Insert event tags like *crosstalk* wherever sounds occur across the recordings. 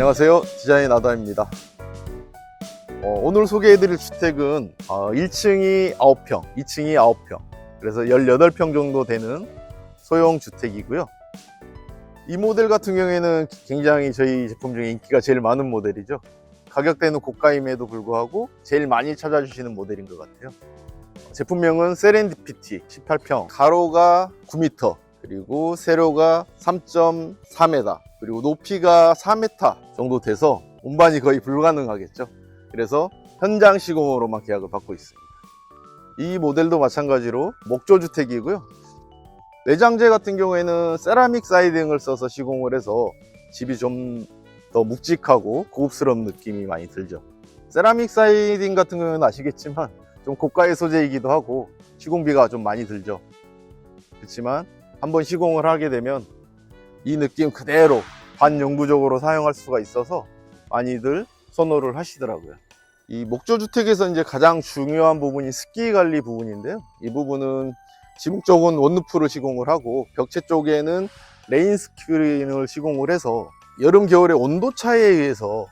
안녕하세요. 디자인 아다입니다. 어, 오늘 소개해드릴 주택은 어, 1층이 9평, 2층이 9평, 그래서 18평 정도 되는 소형 주택이고요. 이 모델 같은 경우에는 굉장히 저희 제품 중에 인기가 제일 많은 모델이죠. 가격대는 고가임에도 불구하고 제일 많이 찾아주시는 모델인 것 같아요. 제품명은 세렌디피티 18평, 가로가 9m, 그리고 세로가 3.4m, 그리고 높이가 4m 정도 돼서 운반이 거의 불가능하겠죠. 그래서 현장 시공으로만 계약을 받고 있습니다. 이 모델도 마찬가지로 목조주택이고요. 내장재 같은 경우에는 세라믹 사이딩을 써서 시공을 해서 집이 좀 더 묵직하고 고급스러운 느낌이 많이 들죠. 세라믹 사이딩 같은 경우는 아시겠지만 좀 고가의 소재이기도 하고 시공비가 좀 많이 들죠. 그렇지만 한번 시공을 하게 되면 이 느낌 그대로 반영구적으로 사용할 수가 있어서 많이들 선호를 하시더라고요. 이 목조주택에서 이제 가장 중요한 부분이 습기 관리 부분인데요. 이 부분은 지붕 쪽은 원루프를 시공을 하고 벽체 쪽에는 레인 스크린을 시공을 해서 여름 겨울의 온도 차이에 의해서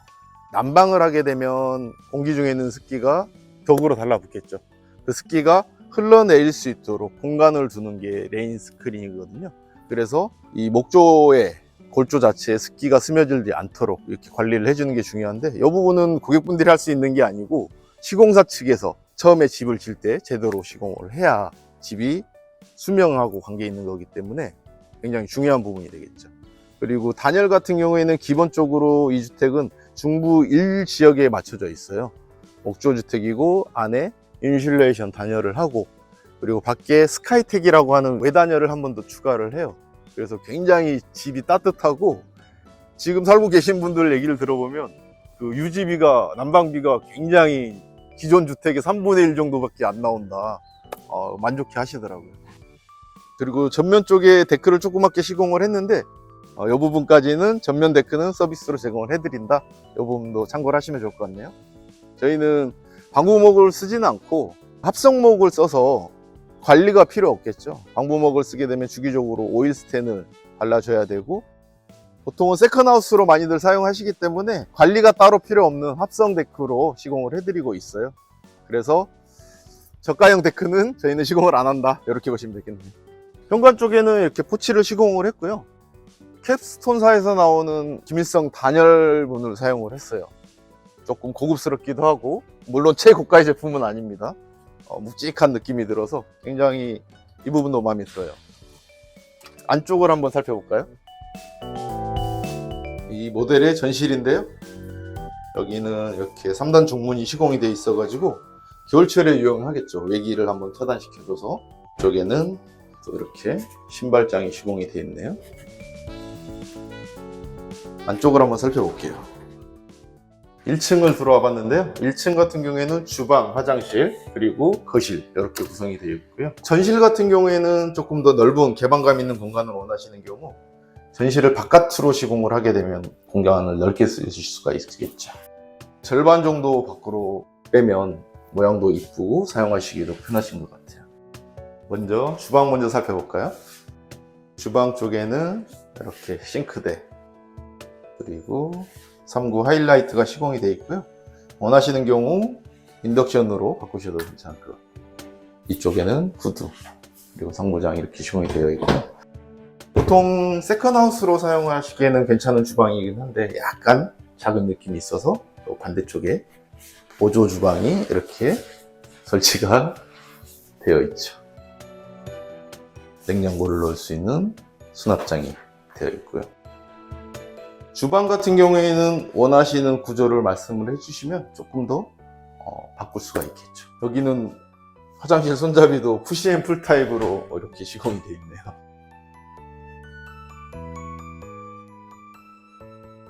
난방을 하게 되면 공기 중에 있는 습기가 벽으로 달라붙겠죠. 그 습기가 흘러내릴 수 있도록 공간을 두는 게 레인 스크린이거든요. 그래서 이 목조의 골조 자체에 습기가 스며들지 않도록 이렇게 관리를 해주는 게 중요한데 이 부분은 고객분들이 할 수 있는 게 아니고 시공사 측에서 처음에 집을 질 때 제대로 시공을 해야 집이 수명하고 관계 있는 거기 때문에 굉장히 중요한 부분이 되겠죠. 그리고 단열 같은 경우에는 기본적으로 이 주택은 중부 1지역에 맞춰져 있어요. 목조 주택이고 안에 인슐레이션 단열을 하고 그리고 밖에 스카이텍이라고 하는 외단열을 한 번 더 추가를 해요. 그래서 굉장히 집이 따뜻하고 지금 살고 계신 분들 얘기를 들어보면 그 유지비가 난방비가 굉장히 기존 주택의 3분의 1 정도밖에 안 나온다. 어, 만족해 하시더라고요. 그리고 전면 쪽에 데크를 조그맣게 시공을 했는데 어, 이 부분까지는 전면 데크는 서비스로 제공을 해드린다. 이 부분도 참고를 하시면 좋을 것 같네요. 저희는 방부목을 쓰지는 않고 합성목을 써서 관리가 필요 없겠죠. 방부목을 쓰게 되면 주기적으로 오일 스텐을 발라줘야 되고 보통은 세컨하우스로 많이들 사용하시기 때문에 관리가 따로 필요 없는 합성 데크로 시공을 해드리고 있어요. 그래서 저가형 데크는 저희는 시공을 안 한다. 이렇게 보시면 되겠네요. 현관 쪽에는 이렇게 포치를 시공을 했고요. 캡스톤사에서 나오는 기밀성 단열문을 사용을 했어요. 조금 고급스럽기도 하고 물론 최고가의 제품은 아닙니다. 어, 묵직한 느낌이 들어서 굉장히 이 부분도 마음에 들어요. 안쪽을 한번 살펴볼까요? 이 모델의 전실인데요. 여기는 이렇게 3단 중문이 시공이 되어 있어가지고 겨울철에 유용하겠죠. 외기를 한번 차단시켜줘서 이쪽에는 또 이렇게 신발장이 시공이 되어 있네요. 안쪽을 한번 살펴볼게요. 1층을 들어와 봤는데요. 1층 같은 경우에는 주방, 화장실, 그리고 거실 이렇게 구성이 되어 있고요. 전실 같은 경우에는 조금 더 넓은 개방감 있는 공간을 원하시는 경우 전실을 바깥으로 시공을 하게 되면 공간을 넓게 쓰실 수가 있겠죠. 절반 정도 밖으로 빼면 모양도 이쁘고 사용하시기도 편하신 것 같아요. 먼저 주방 먼저 살펴볼까요? 주방 쪽에는 이렇게 싱크대 그리고 3구 하이라이트가 시공이 되어 있고요. 원하시는 경우 인덕션으로 바꾸셔도 같아요. 이쪽에는 구두 그리고 상부장 이렇게 시공이 되어 있고요. 보통 세컨하우스로 사용하시기에는 괜찮은 주방이긴 한데 약간 작은 느낌이 있어서 또 반대쪽에 보조 주방이 이렇게 설치가 *laughs* 되어 있죠. 냉장고를 넣을 수 있는 수납장이 되어 있고요. 주방 같은 경우에는 원하시는 구조를 말씀을 해주시면 조금 더 어, 바꿀 수가 있겠죠. 여기는 화장실 손잡이도 푸시앤풀 타입으로 이렇게 시공이 되어 있네요.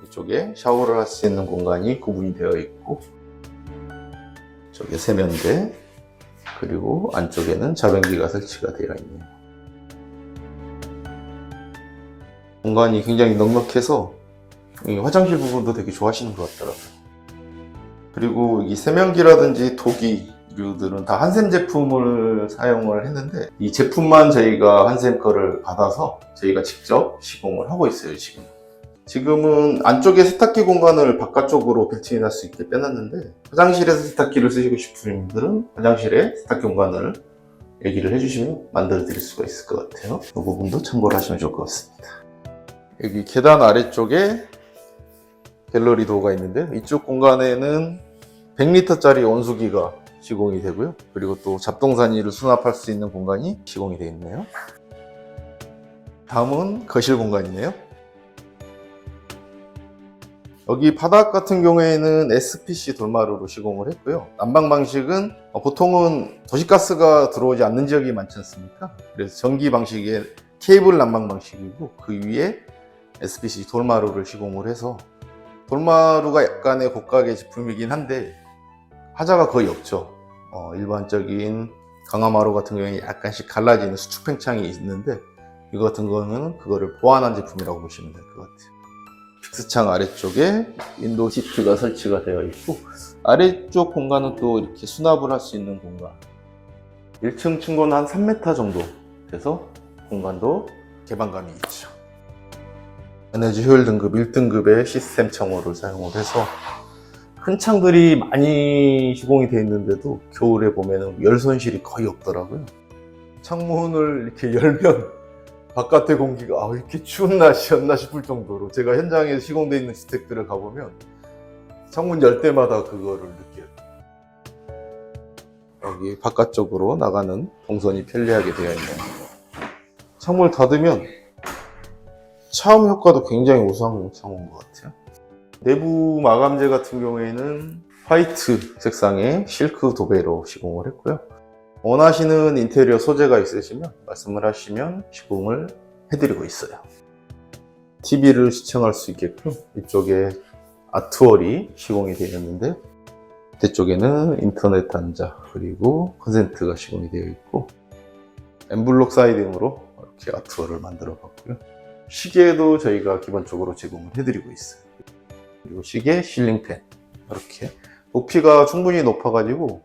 이쪽에 샤워를 할 수 있는 공간이 구분이 되어 있고 저게 세면대 그리고 안쪽에는 자변기가 설치가 되어 있네요. 공간이 굉장히 넉넉해서 이 화장실 부분도 되게 좋아하시는 것 같더라고요. 그리고 이 세면기라든지 도기 류들은 다 한샘 제품을 사용을 했는데 이 제품만 저희가 한샘 거를 받아서 저희가 직접 시공을 하고 있어요 지금. 지금은 안쪽에 세탁기 공간을 바깥쪽으로 빌트인 할수 있게 빼놨는데 화장실에서 세탁기를 쓰시고 싶은 분들은 화장실에 세탁기 공간을 얘기를 해주시면 만들어 드릴 수가 있을 것 같아요. 이 부분도 참고를 하시면 좋을 것 같습니다. 여기 계단 아래쪽에 갤러리 도어가 있는데 이쪽 공간에는 100리터짜리 온수기가 시공이 되고요. 그리고 또 잡동사니를 수납할 수 있는 공간이 시공이 되어 있네요. 다음은 거실 공간이네요. 여기 바닥 같은 경우에는 SPC 돌마루로 시공을 했고요. 난방 방식은 어, 보통은 도시가스가 들어오지 않는 지역이 많지 않습니까? 그래서 전기 방식의 케이블 난방 방식이고 그 위에 SPC 돌마루를 시공을 해서 돌마루가 약간의 고가의 제품이긴 한데 하자가 거의 없죠. 어, 일반적인 강화마루 같은 경우에 약간씩 갈라지는 수축 팽창이 있는데 이거 같은 거는 그거를 보완한 제품이라고 보시면 될 것 같아요. 픽스창 아래쪽에 윈도우 시트가 설치가 되어 있고 아래쪽 공간은 또 이렇게 수납을 할 수 있는 공간 1층 층고는 한 3m 정도 돼서 공간도 개방감이 있죠 에너지 효율 등급 1등급의 시스템 창호를 사용을 해서 큰 창들이 많이 시공이 되어 있는데도 겨울에 보면 열 손실이 거의 없더라고요 창문을 이렇게 *laughs* 열면 바깥의 공기가 아, 왜 이렇게 추운 날씨였나 싶을 정도로 제가 현장에 시공되어 있는 주택들을 가보면 창문 열 때마다 그거를 느껴요. 여기 바깥쪽으로 나가는 동선이 편리하게 되어 있네요. 창문을 닫으면 차음 효과도 굉장히 우수한 창호인 것 같아요. 내부 마감재 같은 경우에는 화이트 색상의 실크 도배로 시공을 했고요. 원하시는 인테리어 소재가 있으시면 말씀을 하시면 시공을 해드리고 있어요. TV를 시청할 수 있게끔 이쪽에 아트월이 시공이 되어 있는데 뒤쪽에는 인터넷 단자 그리고 컨센트가 시공이 되어 있고 엠블록 사이딩으로 이렇게 아트월을 만들어 봤고요. 시계도 저희가 기본적으로 제공을 해드리고 있어요. 그리고 시계 실링팬 이렇게 높이가 충분히 높아가지고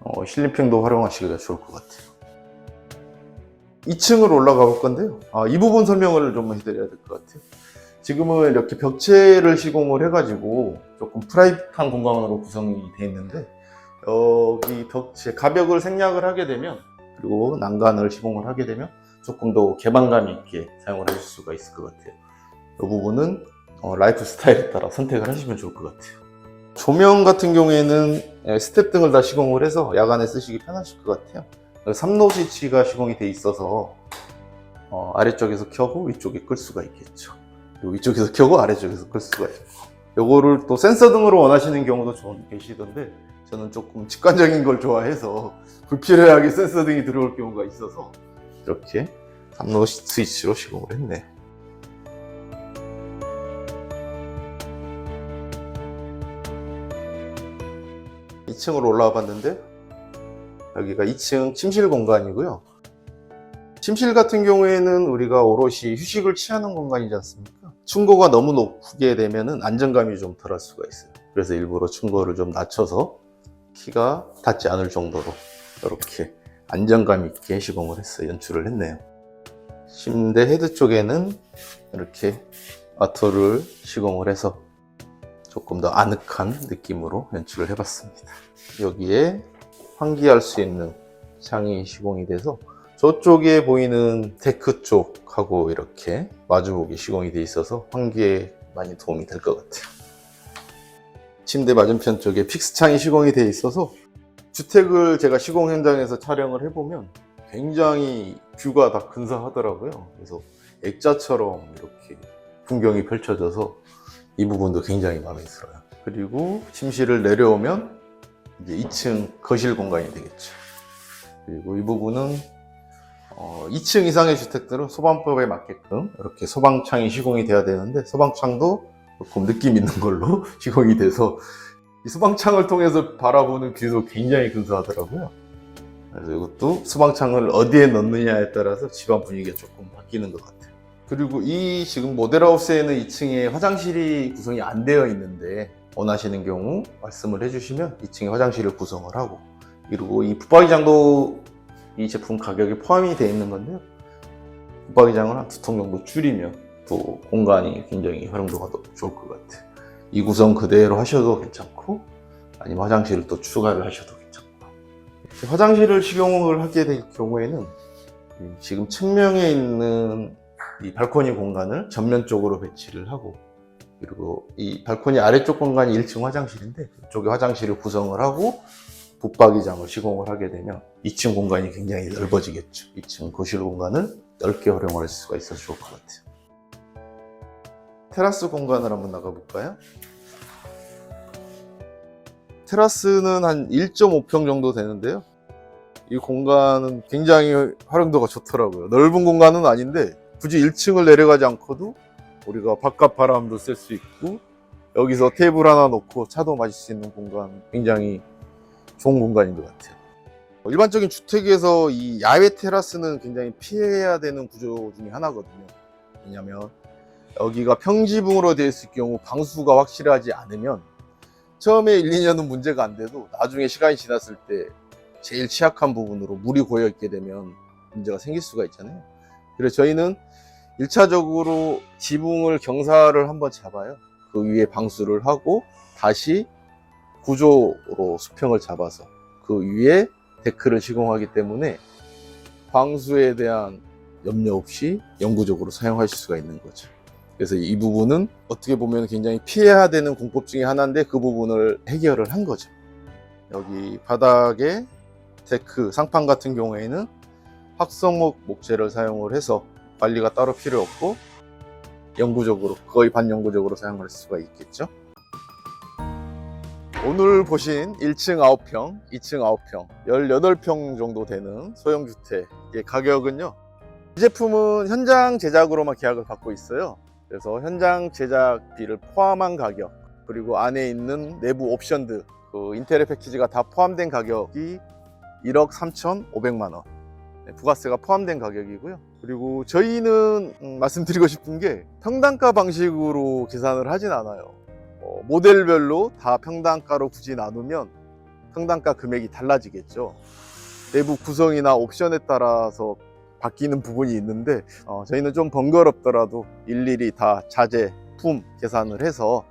어, 실리핑도 활용하시기가 좋을 것 같아요. 2층으로 올라가 볼 건데요. 아, 이 부분 설명을 좀 해드려야 될 것 같아요. 지금은 이렇게 벽체를 시공을 해가지고 조금 프라이빗한 공간으로 구성이 되어 있는데 여기 벽체 가벽을 생략을 하게 되면 그리고 난간을 시공을 하게 되면 조금 더 개방감 있게 사용을 하실 수가 있을 것 같아요. 이 부분은 어, 라이프 스타일에 따라 선택을 하시면 좋을 것 같아요. 조명 같은 경우에는 예, 스텝 등을 다 시공을 해서 야간에 쓰시기 편하실 것 같아요. 3로 스위치가 시공이 돼 있어서 어, 아래쪽에서 켜고 위쪽에 끌 수가 있겠죠. 위쪽에서 켜고 아래쪽에서 끌 수가 있고 요거를 또 센서 등으로 원하시는 경우도 좀 계시던데 저는 조금 직관적인 걸 좋아해서 불필요하게 센서 등이 들어올 경우가 있어서 이렇게 3로 스위치로 시공을 했네. 2층으로 올라와 봤는데 여기가 2층 침실 공간이고요. 침실 같은 경우에는 우리가 오롯이 휴식을 취하는 공간이지 않습니까? 층고가 너무 높게 되면 안정감이 좀 덜할 수가 있어요. 그래서 일부러 층고를 좀 낮춰서 키가 닿지 않을 정도로 이렇게 안정감 있게 시공을 했어요. 연출을 했네요. 침대 헤드 쪽에는 이렇게 아토를 시공을 해서 조금 더 아늑한 느낌으로 연출을 해봤습니다. 여기에 환기할 수 있는 창이 시공이 돼서 저쪽에 보이는 데크 쪽하고 이렇게 마주보기 시공이 돼 있어서 환기에 많이 도움이 될 것 같아요. 침대 맞은편 쪽에 픽스 창이 시공이 돼 있어서 주택을 제가 시공 현장에서 촬영을 해보면 굉장히 뷰가 다 근사하더라고요. 그래서 액자처럼 이렇게 풍경이 펼쳐져서 이 부분도 굉장히 마음에 들어요. 그리고 침실을 내려오면 이제 2층 거실 공간이 되겠죠. 그리고 이 부분은 어, 2층 이상의 주택들은 소방법에 맞게끔 이렇게 소방창이 시공이 돼야 되는데 소방창도 조금 느낌 있는 걸로 *laughs* 시공이 돼서 이 소방창을 통해서 바라보는 뷰도 굉장히 근사하더라고요. 그래서 이것도 소방창을 어디에 넣느냐에 따라서 집안 분위기가 조금 바뀌는 것 같아요. 그리고 이 지금 모델하우스에는 2층에 화장실이 구성이 안 되어 있는데 원하시는 경우 말씀을 해주시면 2층에 화장실을 구성을 하고 그리고 이 붙박이장도 이 제품 가격에 포함이 되어 있는 건데요. 붙박이장을 한 두 통 정도 줄이면 또 공간이 굉장히 활용도가 더 좋을 것 같아요. 이 구성 그대로 하셔도 괜찮고 아니면 화장실을 또 추가를 하셔도 괜찮고 화장실을 식용을 하게 될 경우에는 이 지금 측면에 있는 이 발코니 공간을 전면적으로 배치를 하고 그리고 이 발코니 아래쪽 공간이 1층 화장실인데 이쪽에 화장실을 구성을 하고 붙박이장을 시공을 하게 되면 2층 공간이 굉장히 넓어지겠죠. 2층 거실 공간을 넓게 활용할 수가 있어서 좋을 것 같아요. 테라스 공간을 한번 나가볼까요? 테라스는 한 1.5평 정도 되는데요. 이 공간은 굉장히 활용도가 좋더라고요. 넓은 공간은 아닌데 굳이 1층을 내려가지 않고도 우리가 바깥 바람도 쐴 수 있고 여기서 테이블 하나 놓고 차도 마실 수 있는 공간 굉장히 좋은 공간인 것 같아요. 일반적인 주택에서 이 야외 테라스는 굉장히 피해야 되는 구조 중에 하나거든요. 왜냐하면 여기가 평지붕으로 되어 있을 경우 방수가 확실하지 않으면 처음에 1, 2년은 문제가 안 돼도 나중에 시간이 지났을 때 제일 취약한 부분으로 물이 고여 있게 되면 문제가 생길 수가 있잖아요. 그래서 저희는 1차적으로 지붕을 경사를 한번 잡아요. 그 위에 방수를 하고 다시 구조로 수평을 잡아서 그 위에 데크를 시공하기 때문에 방수에 대한 염려 없이 영구적으로 사용하실 수가 있는 거죠. 그래서 이 부분은 어떻게 보면 굉장히 피해야 되는 공법 중에 하나인데 그 부분을 해결을 한 거죠. 여기 바닥에 데크, 상판 같은 경우에는 확성목 목재를 사용을 해서 관리가 따로 필요 없고 영구적으로 거의 반영구적으로 사용할 수가 있겠죠. 오늘 보신 1층 9평, 2층 9평, 18평 정도 되는 소형주택의 가격은요. 이 제품은 현장 제작으로만 계약을 받고 있어요. 그래서 현장 제작비를 포함한 가격, 그리고 안에 있는 내부 옵션들, 그 인테리어 패키지가 다 포함된 가격이 1억 3,500만 원. 네, 부가세가 포함된 가격이고요. 그리고 저희는 음, 말씀드리고 싶은 게 평단가 방식으로 계산을 하진 않아요. 어, 모델별로 다 평단가로 굳이 나누면 평단가 금액이 달라지겠죠. 내부 구성이나 옵션에 따라서 바뀌는 부분이 있는데 어, 저희는 좀 번거롭더라도 일일이 다 자재, 품 계산을 해서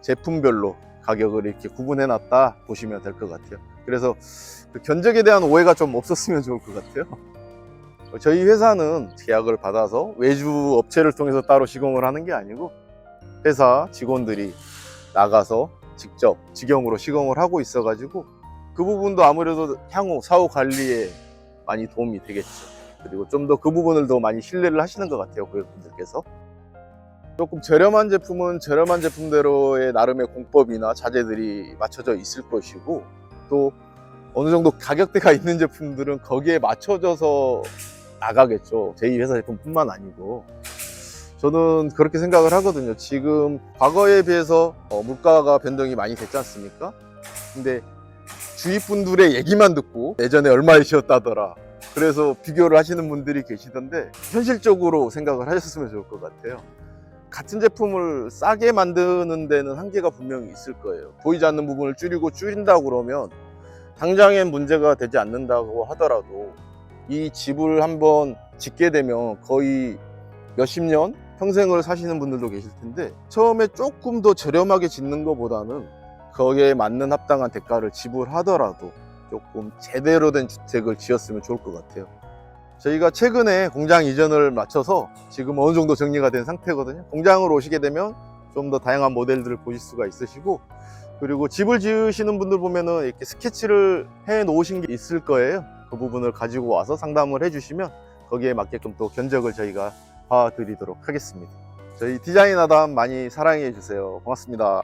제품별로 가격을 이렇게 구분해 놨다 보시면 될 것 같아요. 그래서 그 견적에 대한 오해가 좀 없었으면 좋을 것 같아요. *laughs* 저희 회사는 계약을 받아서 외주 업체를 통해서 따로 시공을 하는 게 아니고 회사 직원들이 나가서 직접 직영으로 시공을 하고 있어 가지고 그 부분도 아무래도 향후 사후 관리에 많이 도움이 되겠죠. 그리고 좀 더 그 부분을 더 많이 신뢰를 하시는 것 같아요, 고객분들께서. 조금 저렴한 제품은 저렴한 제품대로의 나름의 공법이나 자재들이 맞춰져 있을 것이고 또 어느 정도 가격대가 있는 제품들은 거기에 맞춰져서 나가겠죠. 제2 회사 제품뿐만 아니고. 저는 그렇게 생각을 하거든요. 지금 과거에 비해서 어, 물가가 변동이 많이 됐지 않습니까? 근데 주위 분들의 얘기만 듣고 예전에 얼마이셨다더라. 그래서 비교를 하시는 분들이 계시던데 현실적으로 생각을 하셨으면 좋을 것 같아요. 같은 제품을 싸게 만드는 데는 한계가 분명히 있을 거예요. 보이지 않는 부분을 줄이고 줄인다 그러면 당장엔 문제가 되지 않는다고 하더라도 이 집을 한번 짓게 되면 거의 몇십 년 평생을 사시는 분들도 계실 텐데 처음에 조금 더 저렴하게 짓는 것보다는 거기에 맞는 합당한 대가를 지불하더라도 조금 제대로 된 주택을 지었으면 좋을 것 같아요. 저희가 최근에 공장 이전을 마쳐서 지금 어느 정도 정리가 된 상태거든요. 공장으로 오시게 되면 좀 더 다양한 모델들을 보실 수가 있으시고 그리고 집을 지으시는 분들 보면은 이렇게 스케치를 해 놓으신 게 있을 거예요. 그 부분을 가지고 와서 상담을 해주시면 거기에 맞게끔 또 견적을 저희가 봐드리도록 하겠습니다. 저희 디자인 하담 많이 사랑해 주세요. 고맙습니다.